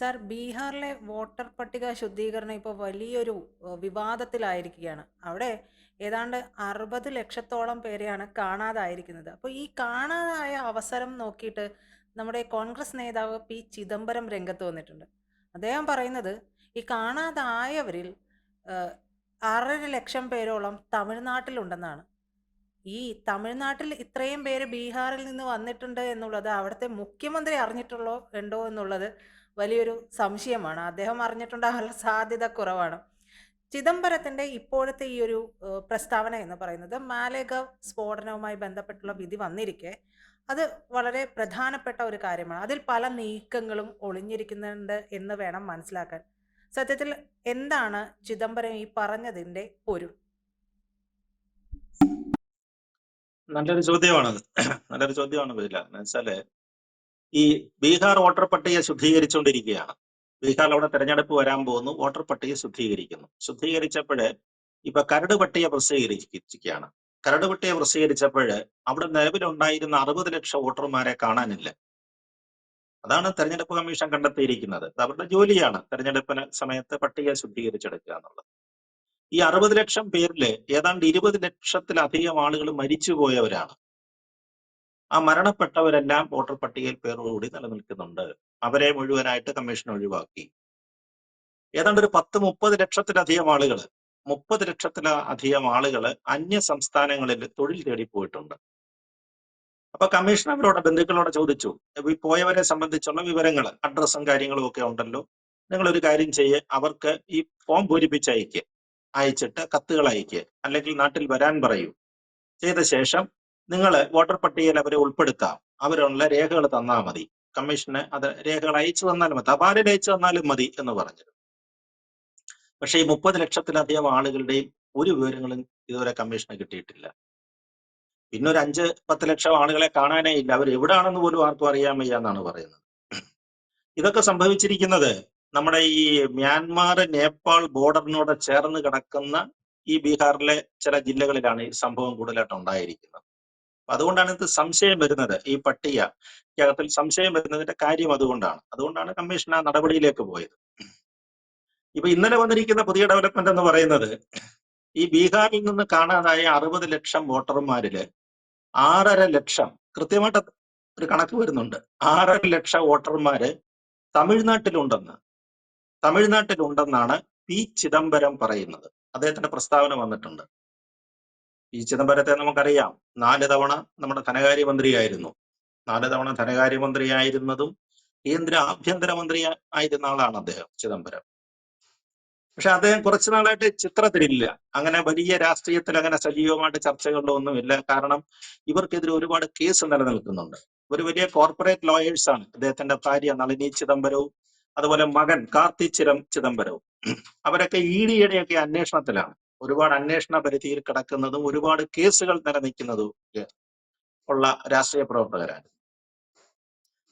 Sir ബീഹാറിലെ voter പട്ടിക ശുദ്ധീകരണം ഇപ്പോൾ വലിയൊരു വിവാദത്തിലായിരിക്കുകയാണ്. അവിടെ ഏതാണ്ട് 60 ലക്ഷത്തോളം പേരെയാണ് കാണാതായിരിക്കുന്നത്. അപ്പോൾ ഈ കാണാതായ അവസരം നോക്കിയിട്ട് നമ്മുടെ കോൺഗ്രസ് നേതാവ് പി. ചിദംബരം രംഗത്ത് വന്നിട്ടുണ്ട്. അദ്ദേഹം പറയുന്നത് ഈ കാണാതായവരിൽ ആറര ലക്ഷം പേരോളം തമിഴ്നാട്ടിലുണ്ടെന്നാണ്. ഈ തമിഴ്നാട്ടിൽ ഇത്രയും പേര് ബീഹാറിൽ നിന്ന് വന്നിട്ടുണ്ട് എന്നുള്ളത് അവിടുത്തെ മുഖ്യമന്ത്രി അറിഞ്ഞിട്ടുള്ളോ ഉണ്ടോ എന്നുള്ളത് വലിയൊരു സംശയമാണ്. അദ്ദേഹം അറിഞ്ഞിട്ടുണ്ടാകാനുള്ള സാധ്യത കുറവാണ്. ചിദംബരത്തിന്റെ ഇപ്പോഴത്തെ ഈ ഒരു പ്രസ്താവന എന്ന് പറയുന്നത് മാലേഗാവ് സ്ഫോടനവുമായി ബന്ധപ്പെട്ടുള്ള വിധി വന്നിരിക്കെ അത് വളരെ പ്രധാനപ്പെട്ട ഒരു കാര്യമാണ്. അതിൽ പല നീക്കങ്ങളും ഒളിഞ്ഞിരിക്കുന്നുണ്ട് എന്ന് വേണം മനസ്സിലാക്കാൻ. സത്യത്തിൽ എന്താണ് ചിദംബരം ഈ പറഞ്ഞതിന്റെ പൊരു നല്ലൊരു ചോദ്യമാണത്. നല്ലൊരു ചോദ്യമാണ് ബില. എന്നുവെച്ചാൽ ഈ ബീഹാർ വോട്ടർ പട്ടിക ശുദ്ധീകരിച്ചുകൊണ്ടിരിക്കുകയാണ്. ബീഹാറിൽ അവിടെ തെരഞ്ഞെടുപ്പ് വരാൻ പോകുന്നു. വോട്ടർ പട്ടിക ശുദ്ധീകരിക്കുന്നു. ശുദ്ധീകരിച്ചപ്പോഴ് ഇപ്പൊ കരട് പട്ടിക പ്രസിദ്ധീകരിച്ചിരിക്കുകയാണ്. കരട് പട്ടിക പ്രസിദ്ധീകരിച്ചപ്പോഴ് അവിടെ നിലവിലുണ്ടായിരുന്ന 60 ലക്ഷം വോട്ടർമാരെ കാണാനില്ല. അതാണ് തെരഞ്ഞെടുപ്പ് കമ്മീഷൻ കണ്ടെത്തിയിരിക്കുന്നത്. അത് അവരുടെ ജോലിയാണ്. തെരഞ്ഞെടുപ്പിന് സമയത്ത് പട്ടിക ശുദ്ധീകരിച്ചെടുക്കുക എന്നുള്ളത്. ഈ 60 ലക്ഷം പേരിൽ ഏതാണ്ട് 20 ലക്ഷത്തിലധികം ആളുകൾ മരിച്ചുപോയവരാണ്. ആ മരണപ്പെട്ടവരെല്ലാം വോട്ടർ പട്ടികയിൽ പേരോടുകൂടി നിലനിൽക്കുന്നുണ്ട്. അവരെ മുഴുവനായിട്ട് കമ്മീഷൻ ഒഴിവാക്കി. ഏതാണ്ട് ഒരു 10, 30 ലക്ഷത്തിലധികം ആളുകൾ 30 ലക്ഷത്തിലധികം ആളുകൾ അന്യ സംസ്ഥാനങ്ങളിൽ തൊഴിൽ തേടി പോയിട്ടുണ്ട്. അപ്പൊ കമ്മീഷൻ അവരോട് ബന്ധുക്കളോട് ചോദിച്ചു. പോയവരെ സംബന്ധിച്ചുള്ള വിവരങ്ങൾ അഡ്രസ്സും കാര്യങ്ങളും ഒക്കെ ഉണ്ടല്ലോ. നിങ്ങൾ ഒരു കാര്യം ചെയ്യ് അവർക്ക് ഈ ഫോം പൂരിപ്പിച്ച് അയക്കുക അയച്ചിട്ട് കത്തുകൾ അയക്കുക അല്ലെങ്കിൽ നാട്ടിൽ വരാൻ പറയൂ. ചെയ്ത ശേഷം നിങ്ങൾ വോട്ടർ പട്ടികയിൽ അവരെ ഉൾപ്പെടുത്താം. അവരുള്ള രേഖകൾ തന്നാൽ മതി. കമ്മീഷന് അത് രേഖകൾ അയച്ചു തന്നാലും മതി. തപാലിൽ അയച്ചു തന്നാലും മതി എന്ന് പറഞ്ഞിരുന്നു. പക്ഷെ ഈ 30 ലക്ഷത്തിലധികം ആളുകളുടെയും ഒരു വിവരങ്ങളും ഇതുവരെ കമ്മീഷന് കിട്ടിയിട്ടില്ല. പിന്നെ ഒരു 5, 10 ലക്ഷം ആളുകളെ കാണാനേ ഇല്ല. അവർ എവിടെയാണെന്ന് പോലും ആർക്കും അറിയാൻ വയ്യ എന്നാണ് പറയുന്നത്. ഇതൊക്കെ സംഭവിച്ചിരിക്കുന്നത് നമ്മുടെ ഈ മ്യാൻമാർ നേപ്പാൾ ബോർഡറിനോട് ചേർന്ന് കിടക്കുന്ന ഈ ബീഹാറിലെ ചില ജില്ലകളിലാണ് ഈ സംഭവം കൂടുതലായിട്ട് ഉണ്ടായിരിക്കുന്നത്. അതുകൊണ്ടാണ് ഇത് സംശയം വരുന്നത്. ഈ പട്ടികത്തിൽ സംശയം വരുന്നതിന്റെ കാര്യം അതുകൊണ്ടാണ്. അതുകൊണ്ടാണ് കമ്മീഷൻ ആ നടപടിയിലേക്ക് പോയത്. ഇപ്പൊ ഇന്നലെ വന്നിരിക്കുന്ന പുതിയ ഡെവലപ്മെന്റ് എന്ന് പറയുന്നത് ഈ ബീഹാറിൽ നിന്ന് കാണാതായ 60 ലക്ഷം വോട്ടർമാരിൽ ആറര ലക്ഷം കൃത്യമായിട്ട് ഒരു കണക്ക് വരുന്നുണ്ട്. ആറര ലക്ഷം വോട്ടർമാര് തമിഴ്നാട്ടിലുണ്ടെന്ന്. തമിഴ്നാട്ടിലുണ്ടെന്നാണ് പി. ചിദംബരം പറയുന്നത്. അദ്ദേഹത്തിന്റെ പ്രസ്താവന വന്നിട്ടുണ്ട്. ഈ ചിദംബരത്തെ നമുക്കറിയാം. നാല് തവണ നമ്മുടെ ധനകാര്യമന്ത്രിയായിരുന്നു. നാല് തവണ ധനകാര്യമന്ത്രിയായിരുന്നതും കേന്ദ്ര ആഭ്യന്തരമന്ത്രി ആയിരുന്ന ആളാണ് അദ്ദേഹം ചിദംബരം. പക്ഷെ അദ്ദേഹം കുറച്ചു നാളായിട്ട് ചിത്രത്തിലില്ല. അങ്ങനെ വലിയ രാഷ്ട്രീയത്തിൽ അങ്ങനെ സജീവമായിട്ട് ചർച്ചകളിലോ ഒന്നുമില്ല. കാരണം ഇവർക്കെതിരെ ഒരുപാട് കേസ് നിലനിൽക്കുന്നുണ്ട്. ഒരു വലിയ കോർപ്പറേറ്റ് ലോയേഴ്സ് ആണ്. അദ്ദേഹത്തിന്റെ ഭാര്യ നളിനി ചിദംബരവും അതുപോലെ മകൻ കാർത്തി ചിരം ചിദംബരവും. അവരൊക്കെ ഇ ഡിയുടെയൊക്കെ അന്വേഷണത്തിലാണ്. ഒരുപാട് അന്വേഷണ പരിധിയിൽ കിടക്കുന്നതും ഒരുപാട് കേസുകൾ നിലനിൽക്കുന്നതും ഉള്ള രാഷ്ട്രീയ പ്രവർത്തകരാണ്.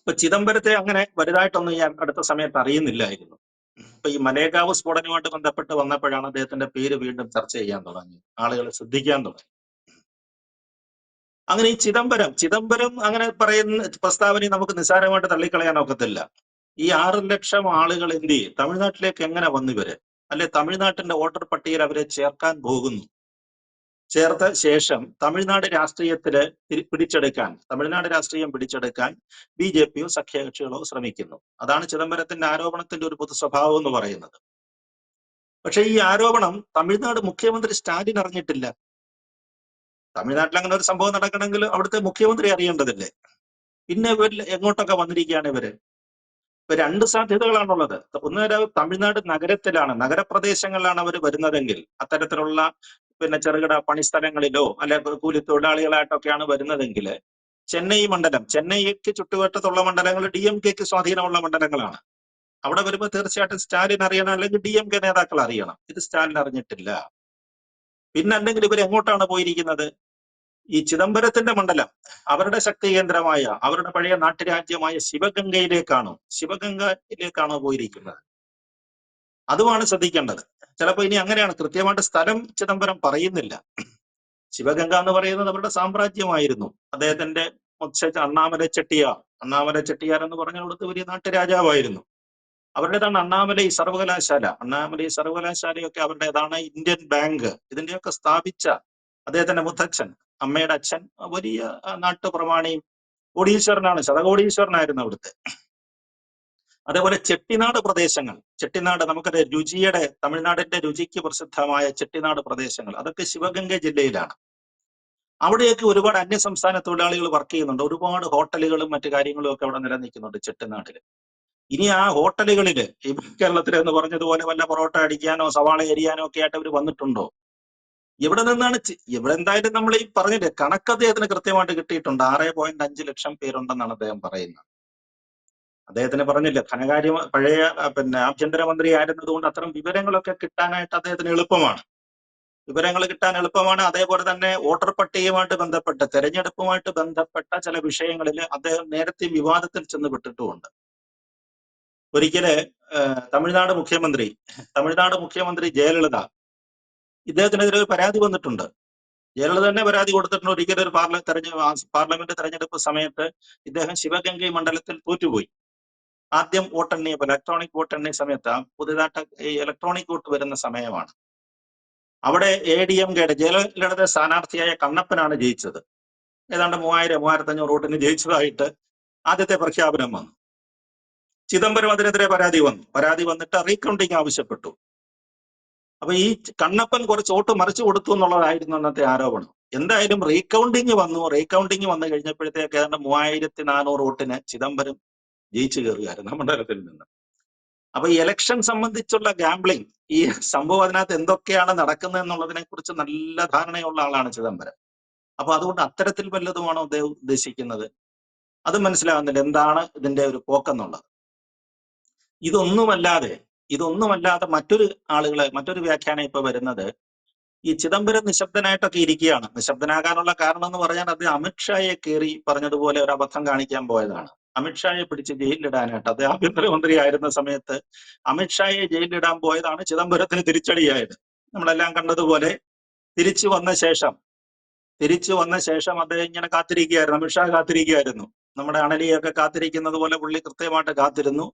ഇപ്പൊ ചിദംബരത്തെ അങ്ങനെ വലുതായിട്ടൊന്നും ഞാൻ അടുത്ത സമയത്ത് അറിയുന്നില്ലായിരുന്നു. ഇപ്പൊ ഈ മലേഗാവ് സ്ഫോടനവുമായിട്ട് ബന്ധപ്പെട്ട് വന്നപ്പോഴാണ് അദ്ദേഹത്തിന്റെ പേര് വീണ്ടും ചർച്ച ചെയ്യാൻ തുടങ്ങി. ആളുകൾ ശ്രദ്ധിക്കാൻ തുടങ്ങി. അങ്ങനെ ഈ ചിദംബരം ചിദംബരം അങ്ങനെ പറയുന്ന പ്രസ്താവനയെ നമുക്ക് നിസ്സാരമായിട്ട് തള്ളിക്കളയാൻ ഒക്കത്തില്ല. ഈ ആറ് ലക്ഷം ആളുകൾ എന്ത്? തമിഴ്നാട്ടിലേക്ക് എങ്ങനെ വന്നു ഇവർ? അല്ലെ തമിഴ്നാട്ടിന്റെ വോട്ടർ പട്ടികയിൽ അവരെ ചേർക്കാൻ പോകുന്നു. ചേർത്ത ശേഷം തമിഴ്നാട് രാഷ്ട്രീയത്തിൽ പിടിച്ചെടുക്കാൻ തമിഴ്നാട് രാഷ്ട്രീയം പിടിച്ചെടുക്കാൻ ബി ജെ പിയോ സഖ്യകക്ഷികളോ ശ്രമിക്കുന്നു. അതാണ് ചിദംബരത്തിന്റെ ആരോപണത്തിന്റെ ഒരു പൊതു സ്വഭാവം എന്ന് പറയുന്നത്. പക്ഷെ ഈ ആരോപണം തമിഴ്നാട് മുഖ്യമന്ത്രി സ്റ്റാലിൻ അറിഞ്ഞിട്ടില്ല. തമിഴ്നാട്ടിൽ അങ്ങനെ ഒരു സംഭവം നടക്കണമെങ്കിൽ അവിടുത്തെ മുഖ്യമന്ത്രി അറിയേണ്ടതില്ലേ പിന്നെ ഇവരിൽ എങ്ങോട്ടൊക്കെ വന്നിരിക്കുകയാണ് ഇവർ? ഇപ്പൊ രണ്ട് സാധ്യതകളാണുള്ളത്. ഒന്ന് തമിഴ്നാട് നഗരത്തിലാണ് നഗരപ്രദേശങ്ങളിലാണ് അവർ വരുന്നതെങ്കിൽ അത്തരത്തിലുള്ള പിന്നെ ചെറുകിട പണിസ്ഥലങ്ങളിലോ അല്ലെ കൂലി തൊഴിലാളികളായിട്ടൊക്കെയാണ് വരുന്നതെങ്കിൽ ചെന്നൈ മണ്ഡലം ചെന്നൈക്ക് ചുറ്റുവട്ടത്തുള്ള മണ്ഡലങ്ങൾ ഡി എം കെക്ക് സ്വാധീനമുള്ള മണ്ഡലങ്ങളാണ്. അവിടെ വരുമ്പോൾ തീർച്ചയായിട്ടും സ്റ്റാലിൻ അറിയണം അല്ലെങ്കിൽ ഡി എം കെ നേതാക്കൾ അറിയണം. ഇത് സ്റ്റാലിൻ അറിഞ്ഞിട്ടില്ല. പിന്നെ അല്ലെങ്കിൽ ഇവർ എങ്ങോട്ടാണ് പോയിരിക്കുന്നത്? ഈ ചിദംബരത്തിന്റെ മണ്ഡലം അവരുടെ ശക്തി കേന്ദ്രമായ അവരുടെ പഴയ നാട്ടുരാജ്യമായ ശിവഗംഗയിലേക്കാണോ ശിവഗംഗയിലേക്കാണോ പോയിരിക്കുന്നത്? അതുമാണ് ശ്രദ്ധിക്കേണ്ടത്. ചിലപ്പോൾ ഇനി അങ്ങനെയാണ് കൃത്യമായിട്ട് സ്ഥലം ചിദംബരം പറയുന്നില്ല. ശിവഗംഗ എന്ന് പറയുന്നത് അവരുടെ സാമ്രാജ്യമായിരുന്നു. അദ്ദേഹത്തിന്റെ മുത്സ അണ്ണാമല ചെട്ടിയാർ അണ്ണാമല ചെട്ടിയാർ എന്ന് പറഞ്ഞ അവിടുത്തെ വലിയ നാട്ടുരാജാവായിരുന്നു. അവരുടേതാണ് അണ്ണാമല ഈ സർവകലാശാല അണ്ണാമല ഈ സർവകലാശാലയൊക്കെ അവരുടേതാണ് ഇന്ത്യൻ ബാങ്ക് ഇതിന്റെയൊക്കെ സ്ഥാപിച്ച അദ്ദേഹത്തിന്റെ മുത്തച്ഛൻ അമ്മയുടെ അച്ഛൻ വലിയ നാട്ടു നാട്ടുപ്രമാണിയും കോടീശ്വരനാണ് ശതകോടീശ്വരനായിരുന്നു അവിടുത്തെ. അതേപോലെ ചെട്ടിനാട് പ്രദേശങ്ങൾ ചെട്ടിനാട് നമുക്കത് രുചിയുടെ തമിഴ്നാടിന്റെ രുചിക്ക് പ്രസിദ്ധമായ ചെട്ടിനാട് പ്രദേശങ്ങൾ അതൊക്കെ ശിവഗംഗ ജില്ലയിലാണ്. അവിടെയൊക്കെ ഒരുപാട് അന്യ സംസ്ഥാന തൊഴിലാളികൾ വർക്ക് ചെയ്യുന്നുണ്ട് ഒരുപാട് ഹോട്ടലുകളും മറ്റു കാര്യങ്ങളും ഒക്കെ അവിടെ നിലനിൽക്കുന്നുണ്ട് ചെട്ടിനാട്ടിൽ ഇനി ആ ഹോട്ടലുകളിൽ കേരളത്തിൽ എന്ന് പറഞ്ഞതുപോലെ വല്ല പൊറോട്ട അടിക്കാനോ സവാള എരിയാനോ ഒക്കെ ആയിട്ട് അവർ വന്നിട്ടുണ്ടോ? എവിടെ നിന്നാണ് ഇവിടെ എന്തായാലും നമ്മൾ ഈ പറഞ്ഞില്ലേ കണക്ക് അദ്ദേഹത്തിന് കൃത്യമായിട്ട് കിട്ടിയിട്ടുണ്ട്? ആറ് പോയിന്റ് അഞ്ച് ലക്ഷം പേരുണ്ടെന്നാണ് അദ്ദേഹം പറയുന്നത്. അദ്ദേഹത്തിന് പറഞ്ഞില്ല ധനകാര്യ പഴയ പിന്നെ ആഭ്യന്തരമന്ത്രി ആയിരുന്നതുകൊണ്ട് അത്തരം വിവരങ്ങളൊക്കെ കിട്ടാനായിട്ട് അദ്ദേഹത്തിന് എളുപ്പമാണ്. വിവരങ്ങൾ കിട്ടാൻ എളുപ്പമാണ്. അതേപോലെ തന്നെ വോട്ടർ പട്ടികയുമായിട്ട് ബന്ധപ്പെട്ട് തെരഞ്ഞെടുപ്പുമായിട്ട് ബന്ധപ്പെട്ട ചില വിഷയങ്ങളിൽ അദ്ദേഹം നേരത്തെ വിവാദത്തിൽ ചെന്ന് പെട്ടിട്ടുമുണ്ട്. ഒരിക്കൽ തമിഴ്നാട് മുഖ്യമന്ത്രി തമിഴ്നാട് മുഖ്യമന്ത്രി ജയലളിത ഇദ്ദേഹത്തിനെതിരെ ഒരു പരാതി വന്നിട്ടുണ്ട്. ജയലളിത തന്നെ പരാതി കൊടുത്തിട്ടുണ്ട്. ഒരിക്കലും ഒരു പാർല തെരഞ്ഞെ പാർലമെന്റ് തെരഞ്ഞെടുപ്പ് സമയത്ത് ഇദ്ദേഹം ശിവഗംഗൈ മണ്ഡലത്തിൽ തോറ്റുപോയി. ആദ്യം വോട്ടെണ്ണിയപ്പോൾ ഇലക്ട്രോണിക് വോട്ടെണ്ണിയ സമയത്ത് പുതിയതായിട്ട് ഈ ഇലക്ട്രോണിക് വോട്ട് വരുന്ന സമയമാണ്. അവിടെ എ ഡി എം കെയുടെ ജയലളിത സ്ഥാനാർത്ഥിയായ കണ്ണപ്പനാണ് ജയിച്ചത്. ഏതാണ്ട് മൂവായിരം മൂവായിരത്തി അഞ്ഞൂറ് വോട്ടിന് ജയിച്ചതായിട്ട് ആദ്യത്തെ പ്രഖ്യാപനം വന്നു. ചിദംബരം അതിനെതിരെ പരാതി വന്നു. പരാതി വന്നിട്ട് റീകൗണ്ടിങ് ആവശ്യപ്പെട്ടു. അപ്പൊ ഈ കണ്ണപ്പൻ കുറച്ച് വോട്ട് മറിച്ചു കൊടുത്തു എന്നുള്ളതായിരുന്നു അന്നത്തെ ആരോപണം. എന്തായാലും റീകൗണ്ടിങ് വന്നു. റീകൗണ്ടിങ് വന്നു കഴിഞ്ഞപ്പോഴത്തേക്ക് ഏതാണ്ട് മൂവായിരത്തി നാനൂറ് വോട്ടിന് ചിദംബരം ജയിച്ചു കയറുകയായിരുന്നു മണ്ഡലത്തിൽ നിന്ന്. അപ്പൊ ഈ ഇലക്ഷൻ സംബന്ധിച്ചുള്ള ഗാംബ്ലിംഗ് ഈ സംഭവം അതിനകത്ത് എന്തൊക്കെയാണ് നടക്കുന്നത് എന്നുള്ളതിനെ കുറിച്ച് നല്ല ധാരണയുള്ള ആളാണ് ചിദംബരം. അപ്പൊ അതുകൊണ്ട് അത്തരത്തിൽ വല്ലതുമാണോ അദ്ദേഹം ഉദ്ദേശിക്കുന്നത്? അത് മനസ്സിലാകുന്നില്ല എന്താണ് ഇതിന്റെ ഒരു പോക്കെന്നുള്ളത്? ഇതൊന്നുമല്ലാതെ ഇതൊന്നുമല്ലാതെ മറ്റൊരു ആളുകളെ മറ്റൊരു വ്യാഖ്യാനം ഇപ്പൊ വരുന്നത് ഈ ചിദംബരം നിശബ്ദനായിട്ടൊക്കെ ഇരിക്കുകയാണ്. നിശബ്ദനാകാനുള്ള കാരണം എന്ന് പറഞ്ഞാൽ അത് അമിത്ഷായെ കയറി പറഞ്ഞതുപോലെ ഒരു അബദ്ധം കാണിക്കാൻ പോയതാണ്. അമിത്ഷായെ പിടിച്ച് ജയിലിലിടാനായിട്ട് അദ്ദേഹം ആഭ്യന്തരമന്ത്രി ആയിരുന്ന സമയത്ത് അമിത്ഷായെ ജയിലിലിടാൻ പോയതാണ് ചിദംബരത്തിന് തിരിച്ചടിയായത്. നമ്മളെല്ലാം കണ്ടതുപോലെ തിരിച്ചു വന്ന ശേഷം തിരിച്ചു വന്ന ശേഷം അദ്ദേഹം ഇങ്ങനെ കാത്തിരിക്കുകയായിരുന്നു. അമിത്ഷാ കാത്തിരിക്കുകയായിരുന്നു. നമ്മുടെ അണലിയൊക്കെ കാത്തിരിക്കുന്നത് പോലെ പുള്ളി കൃത്യമായിട്ട് കാത്തിരുന്നു.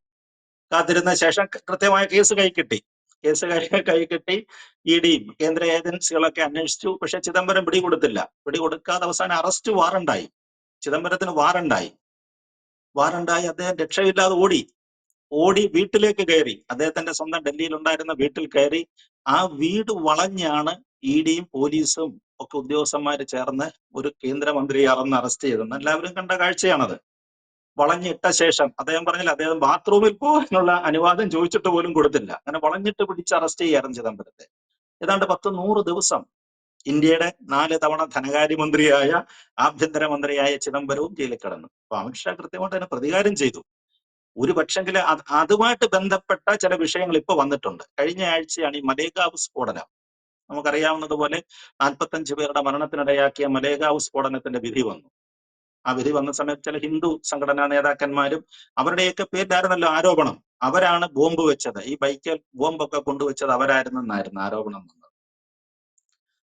കാത്തിരുന്ന ശേഷം കൃത്യമായ കേസ് കൈ കിട്ടി. കേസ് കൈ കിട്ടി. ഇ ഡിയും കേന്ദ്ര ഏജൻസികളൊക്കെ അന്വേഷിച്ചു. പക്ഷെ ചിദംബരം പിടികൊടുത്തില്ല. പിടികൊടുക്കാതെ അവസാനം അറസ്റ്റ് വാറണ്ടായി. ചിദംബരത്തിന് വാറണ്ടായി. വാറണ്ടായി. അദ്ദേഹം രക്ഷയില്ലാതെ ഓടി. ഓടി വീട്ടിലേക്ക് കയറി. അദ്ദേഹത്തിന്റെ സ്വന്തം ഡൽഹിയിൽ ഉണ്ടായിരുന്ന വീട്ടിൽ കയറി. ആ വീട് വളഞ്ഞാണ് ഇ ഡിയും പോലീസും ഒക്കെ ഉദ്യോഗസ്ഥന്മാര് ചേർന്ന് ഒരു കേന്ദ്രമന്ത്രിയെ അറന്ന് അറസ്റ്റ് ചെയ്തത്. എല്ലാവരും കണ്ട കാഴ്ചയാണത്. വളഞ്ഞിട്ട ശേഷം അദ്ദേഹം പറഞ്ഞില്ല അദ്ദേഹം ബാത്റൂമിൽ പോകാനുള്ള അനുവാദം ചോദിച്ചിട്ട് പോലും കൊടുത്തില്ല. അങ്ങനെ വളഞ്ഞിട്ട് പിടിച്ച് അറസ്റ്റ് ചെയ്യാറുണ്ട് ചിദംബരത്തെ. ഏതാണ്ട് പത്ത് നൂറ് ദിവസം ഇന്ത്യയുടെ നാല് തവണ ധനകാര്യമന്ത്രിയായ ആഭ്യന്തരമന്ത്രിയായ ചിദംബരവും ജയിലിൽ കിടന്നു. അപ്പൊ അമിത്ഷാ കൃത്യമായിട്ട് അതിനെ പ്രതികാരം ചെയ്തു. ഒരു പക്ഷെങ്കിൽ അത് അതുമായിട്ട് ബന്ധപ്പെട്ട ചില വിഷയങ്ങൾ ഇപ്പൊ വന്നിട്ടുണ്ട്. കഴിഞ്ഞ ആഴ്ചയാണ് ഈ മലേഗാവ് സ്ഫോടനം. നമുക്കറിയാവുന്നതുപോലെ നാൽപ്പത്തഞ്ച് പേരുടെ മരണത്തിനിടയാക്കിയ മലേഗാവ് സ്ഫോടനത്തിന്റെ വിധി വന്നു. വിധി വന്ന സമയത്ത് ചില ഹിന്ദു സംഘടനാ നേതാക്കന്മാരും അവരുടെയൊക്കെ പേരിലായിരുന്നല്ലോ ആരോപണം. അവരാണ് ബോംബ് വെച്ചത്. ഈ ബൈക്കിൽ ബോംബൊക്കെ കൊണ്ടുവച്ചത് അവരായിരുന്നെന്നായിരുന്നു ആരോപണം വന്നത്.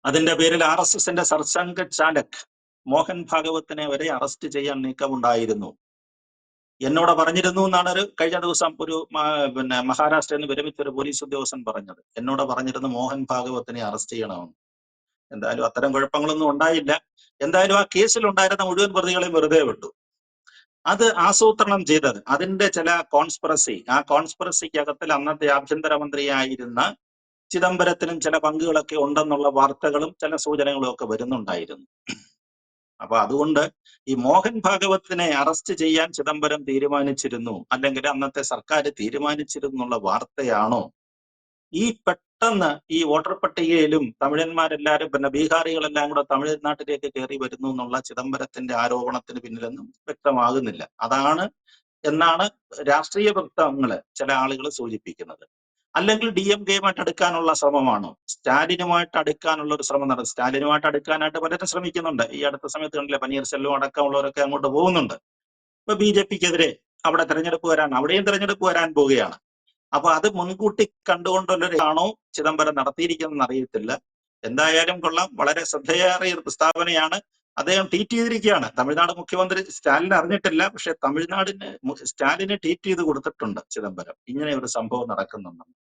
അതിന്റെ പേരിൽ ആർ എസ് എസിന്റെ സർസംഘ ചാലക് മോഹൻ ഭാഗവത്തിനെ വരെ അറസ്റ്റ് ചെയ്യാൻ നീക്കമുണ്ടായിരുന്നു. എന്നോട് പറഞ്ഞിരുന്നു എന്നാണ് ഒരു കഴിഞ്ഞ ദിവസം ഒരു പിന്നെ മഹാരാഷ്ട്രയിൽ നിന്ന് വിരമിച്ച ഒരു പോലീസ് ഉദ്യോഗസ്ഥൻ പറഞ്ഞത്. എന്നോട് പറഞ്ഞിരുന്നു മോഹൻ ഭാഗവത്തിനെ അറസ്റ്റ് ചെയ്യണമെന്ന്. എന്തായാലും അത്തരം കുഴപ്പങ്ങളൊന്നും ഉണ്ടായില്ല. എന്തായാലും ആ കേസിൽ ഉണ്ടായിരുന്ന മുഴുവൻ പ്രതികളെയും വെറുതെ വിട്ടു. അത് ആസൂത്രണം ചെയ്തത് അതിന്റെ ചില കോൺസ്പിറസി ആ കോൺസ്പിറസിക്കകത്തിൽ അന്നത്തെ ആഭ്യന്തരമന്ത്രിയായിരുന്ന ചിദംബരത്തിനും ചില പങ്കുകളൊക്കെ ഉണ്ടെന്നുള്ള വാർത്തകളും ചില സൂചനകളും ഒക്കെ വരുന്നുണ്ടായിരുന്നു. അപ്പൊ അതുകൊണ്ട് ഈ മോഹൻ ഭാഗവത്തിനെ അറസ്റ്റ് ചെയ്യാൻ ചിദംബരം തീരുമാനിച്ചിരുന്നു അല്ലെങ്കിൽ അന്നത്തെ സർക്കാർ തീരുമാനിച്ചിരുന്നുള്ള വാർത്തയാണോ ഈ പെട്ടെന്ന് ഈ വോട്ടർ പട്ടികയിലും തമിഴന്മാരെല്ലാരും പിന്നെ ബീഹാറികളെല്ലാം കൂടെ തമിഴ്നാട്ടിലേക്ക് കയറി വരുന്നു എന്നുള്ള ചിദംബരത്തിന്റെ ആരോപണത്തിന് പിന്നിലൊന്നും വ്യക്തമാകുന്നില്ല. അതാണ് എന്നാണ് രാഷ്ട്രീയ വൃത്തങ്ങൾ ചില ആളുകൾ സൂചിപ്പിക്കുന്നത്. അല്ലെങ്കിൽ ഡി എം കെയുമായിട്ട് അടുക്കാനുള്ള ശ്രമമാണോ? സ്റ്റാലിനുമായിട്ട് അടുക്കാനുള്ള ഒരു ശ്രമം നടത്തും സ്റ്റാലിനുമായിട്ട് അടുക്കാനായിട്ട് പലരും ശ്രമിക്കുന്നുണ്ട്. ഈ അടുത്ത സമയത്ത് കണ്ടില്ല പനീർശെല്ലും അടക്കമുള്ളവരൊക്കെ അങ്ങോട്ട് പോകുന്നുണ്ട്. ഇപ്പൊ ബി ജെ പിക്കെതിരെ അവിടെ തെരഞ്ഞെടുപ്പ് വരാൻ അവിടെയും തെരഞ്ഞെടുപ്പ് വരാൻ പോവുകയാണ്. അപ്പൊ അത് മുൻകൂട്ടി കണ്ടുകൊണ്ടുള്ളൊരാണോ ചിദംബരം നടത്തിയിരിക്കുന്നതെന്ന് അറിയത്തില്ല. എന്തായാലും കൊള്ളാം. വളരെ ശ്രദ്ധയേറിയ ഒരു പ്രസ്താവനയാണ്. അദ്ദേഹം ട്വീറ്റ് ചെയ്തിരിക്കുകയാണ്. തമിഴ്നാട് മുഖ്യമന്ത്രി സ്റ്റാലിൻ അറിഞ്ഞിട്ടില്ല. പക്ഷെ തമിഴ്നാടിന് സ്റ്റാലിന് ട്വീറ്റ് ചെയ്ത് കൊടുത്തിട്ടുണ്ട് ചിദംബരം. ഇങ്ങനെ ഒരു സംഭവം നടക്കുന്നുണ്ടെന്ന്.